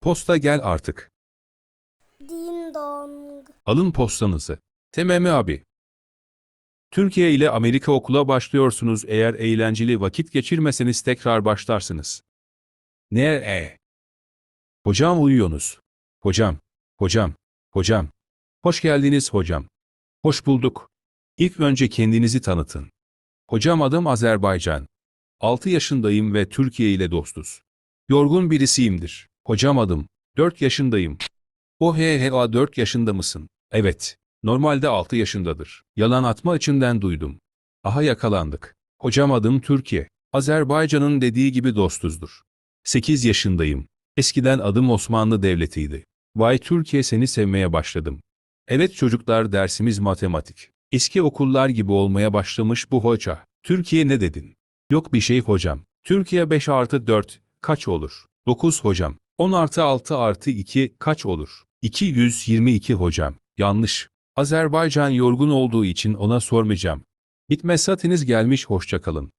Posta gel artık. Ding dong. Alın postanızı. Tememi abi. Türkiye ile Amerika okula başlıyorsunuz eğer eğlenceli vakit geçirmeseniz tekrar başlarsınız. Ne e? Hocam uyuyorsunuz. Hocam, hocam, hocam. Hoş geldiniz hocam. Hoş bulduk. İlk önce kendinizi tanıtın. Hocam adım Azerbaycan. 6 yaşındayım ve Türkiye ile dostuz. Yorgun birisiyimdir. Hocam adım. 4 yaşındayım. O he he a 4 yaşında mısın? Evet. Normalde 6 yaşındadır. Yalan atma içinden duydum. Aha yakalandık. Hocam adım Türkiye. Azerbaycan'ın dediği gibi dostuzdur. 8 yaşındayım. Eskiden adım Osmanlı Devleti'ydi. Vay Türkiye seni sevmeye başladım. Evet çocuklar dersimiz matematik. Eski okullar gibi olmaya başlamış bu hoca. Türkiye ne dedin? Yok bir şey hocam. Türkiye 5 artı 4 kaç olur? 9 hocam. 10 artı 6 artı 2 kaç olur? 222 hocam. Yanlış. Azerbaycan yorgun olduğu için ona sormayacağım. Bitmez satiniz gelmiş hoşçakalın.